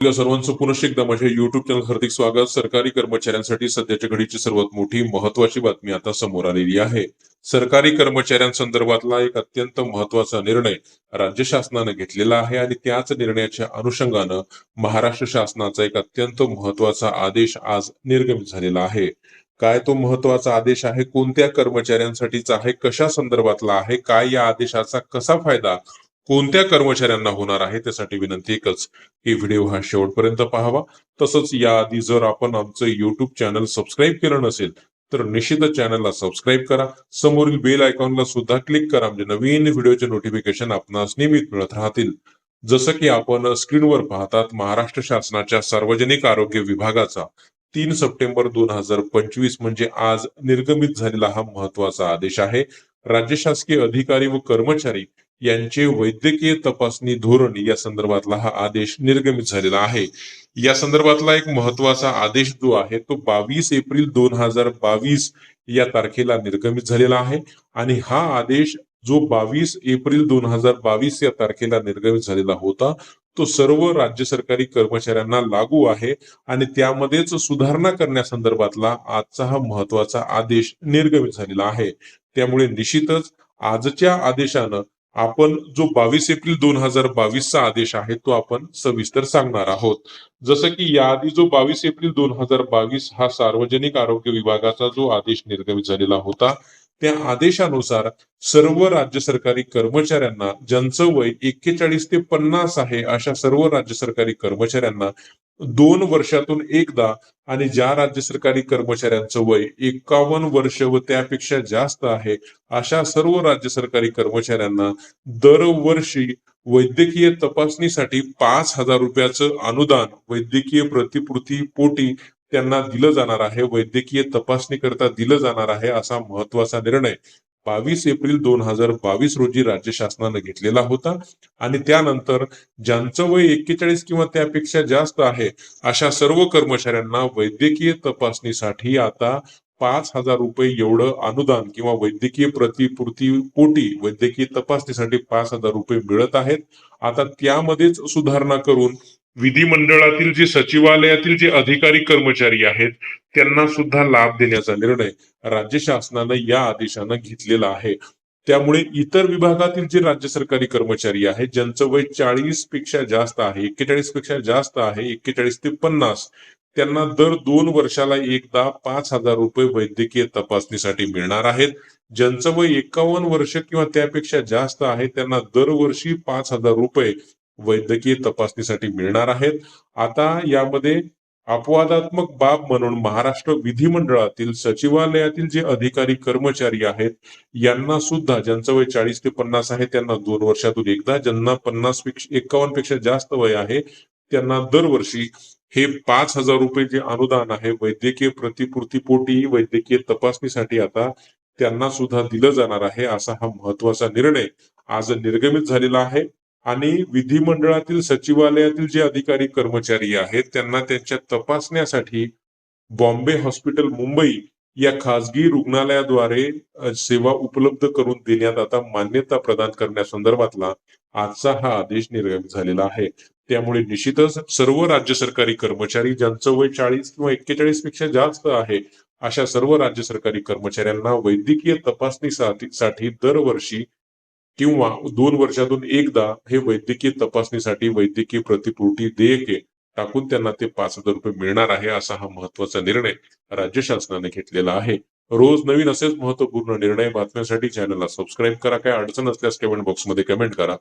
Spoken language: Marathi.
आपल्या सर्वांचं पुनश एकदा माझ्या युट्यूब चॅनल हार्दिक स्वागत. सरकारी कर्मचाऱ्यांसाठी सध्याच्या घडीची सर्वात मोठी महत्वाची बातमी आता समोर आलेली आहे. सरकारी कर्मचाऱ्यांसंदर्भातला एक अत्यंत महत्त्वाचा निर्णय राज्य शासनानं घेतलेला आहे आणि त्याच निर्णयाच्या अनुषंगानं महाराष्ट्र शासनाचा एक अत्यंत महत्त्वाचा आदेश आज निर्गमित झालेला आहे. काय तो महत्त्वाचा आदेश आहे? कोणत्या कर्मचाऱ्यांसाठीचा आहे? कशा संदर्भातला आहे? काय या आदेशाचा कसा फायदा कोणत्या कर्मचाऱ्यांना होणार आहे त्यासाठी विनंती एकच की व्हिडिओ हा शेवटपर्यंत पाहावा. तसंच याआधी जर आपण आमचं युट्यूब चॅनल सबस्क्राईब केलं नसेल तर निश्चितच चॅनलला सबस्क्राईब करा. समोरील बेल आयकॉनला सुद्धा क्लिक करा म्हणजे नवीन व्हिडिओचे नोटिफिकेशन आपणास नियमित मिळत राहतील. जसं की आपण स्क्रीनवर पाहतात महाराष्ट्र शासनाच्या सार्वजनिक आरोग्य विभागाचा तीन सप्टेंबर दोन हजार पंचवीस म्हणजे आज निर्गमित झालेला हा महत्त्वाचा आदेश आहे. राज्य शासकीय अधिकारी व कर्मचारी यांचे वैद्यकीय तपासणी धोरण या संदर्भातला हा आदेश निर्गमित झालेला आहे. या संदर्भातला एक महत्त्वाचा आदेश जो आहे तो बावीस एप्रिल दोन हजार बावीस या तारखेला निर्गमित झालेला आहे. आणि हा आदेश जो बावीस एप्रिल दोन हजार बावीस या तारखेला निर्गमित झालेला होता तो सर्व राज्य सरकारी कर्मचाऱ्यांना लागू आहे आणि त्यामध्येच सुधारणा करण्यासंदर्भातला आजचा हा महत्त्वाचा आदेश निर्गमित झालेला आहे. त्यामुळे निश्चितच आजच्या आदेशानं आपण जो बावीस एप्रिल दोन हजार बावीसचा आदेश आहे तो आपण सविस्तर सांगणार आहोत. जसं की याआधी जो बावीस एप्रिल दोन हजार बावीस हा सार्वजनिक आरोग्य विभागाचा जो आदेश निर्गमित झालेला होता त्या आदेशानुसार सर्व राज्य सरकारी कर्मचाऱ्यांना ज्यांचं वय एक्केचाळीस ते पन्नास आहे अशा सर्व राज्य सरकारी कर्मचाऱ्यांना दोन वर्षातून एकदा आणि ज्या राज्य सरकारी कर्मचाऱ्यांचं वय एकावन्न वर्ष व त्यापेक्षा जास्त आहे अशा सर्व राज्य सरकारी कर्मचाऱ्यांना दरवर्षी वैद्यकीय तपासणीसाठी पाच हजार रुपयाचं अनुदान वैद्यकीय प्रतिपूर्ती पोटी त्यांना दिलं जाणार आहे वैद्यकीय तपासणी करता दिलं जाणार आहे असा महत्त्वाचा निर्णय बावीस एप्रिल दोन हजार बावीस रोजी राज्य शासनानं घेतलेला होता. आणि त्यानंतर ज्यांचं वय एक्केचाळीस किंवा त्यापेक्षा जास्त आहे अशा सर्व कर्मचाऱ्यांना वैद्यकीय तपासणीसाठी आता पाच हजार रुपये एवढं अनुदान किंवा वैद्यकीय प्रतिपूर्ती पोटी वैद्यकीय तपासणीसाठी पाच हजार रुपये मिळत आहेत. आता त्यामध्येच सुधारणा करून विधिमंडळातील जे सचिवालयातील जे अधिकारी कर्मचारी आहेत त्यांना सुद्धा लाभ देण्याचा निर्णय राज्य शासनानं या आदेशानं घेतलेला आहे. त्यामुळे इतर विभागातील जे राज्य सरकारी कर्मचारी आहेत ज्यांचं वय चाळीसपेक्षा जास्त आहे एक्केचाळीसपेक्षा जास्त आहे एक्केचाळीस ते पन्नास त्यांना दर दोन वर्षाला एकदा पाच हजार रुपये वैद्यकीय तपासणीसाठी मिळणार आहेत. ज्यांचं वय एकावन्न वर्ष किंवा त्यापेक्षा जास्त आहे त्यांना दरवर्षी पाच हजार रुपये वैद्यकीय तपासणीसाठी मिळणार आहेत. आता यामध्ये अपवादात्मक बाब म्हणून महाराष्ट्र विधिमंडळातील सचिवालयातील जे अधिकारी कर्मचारी आहेत यांना सुद्धा ज्यांचं वय चाळीस ते पन्नास आहे त्यांना दोन वर्षातून एकदा ज्यांना पन्नासपेक्षा एकावन्नपेक्षा जास्त वय आहे त्यांना दरवर्षी हे पाच हजार रुपये जे अनुदान आहे वैद्यकीय प्रतिपूर्तीपोटी वैद्यकीय तपासणीसाठी आता त्यांना सुद्धा दिलं जाणार आहे असा हा महत्त्वाचा निर्णय आज निर्गमित झालेला आहे. आणि विधिमंडळातील सचिवालयातील जे अधिकारी कर्मचारी आहेत त्यांना त्यांच्या तपासण्यासाठी बॉम्बे हॉस्पिटल मुंबई या खासगी रुग्णालयाद्वारे सेवा उपलब्ध करून देण्यात आता मान्यता प्रदान करण्यासंदर्भातला आजचा हा आदेश निर्गमित झालेला आहे. त्यामुळे निश्चितच सर्व राज्य सरकारी कर्मचारी ज्यांचं वय चाळीस किंवा एक्केचाळीसपेक्षा जास्त आहे अशा सर्व राज्य सरकारी कर्मचाऱ्यांना वैद्यकीय तपासणीसाठी साठी दरवर्षी किंवा दोन वर्षातून एकदा हे वैद्यकीय तपासणीसाठी वैद्यकीय प्रतिपूर्ती देयके टाकून त्यांना ते पाच हजार रुपये मिळणार आहे असा हा महत्त्वाचा निर्णय राज्य शासनाने घेतलेला आहे. रोज नवीन असेच महत्त्वपूर्ण निर्णय बातम्यांसाठी चॅनलला सबस्क्राईब करा. काय अडचण असल्यास कमेंट बॉक्समध्ये कमेंट करा.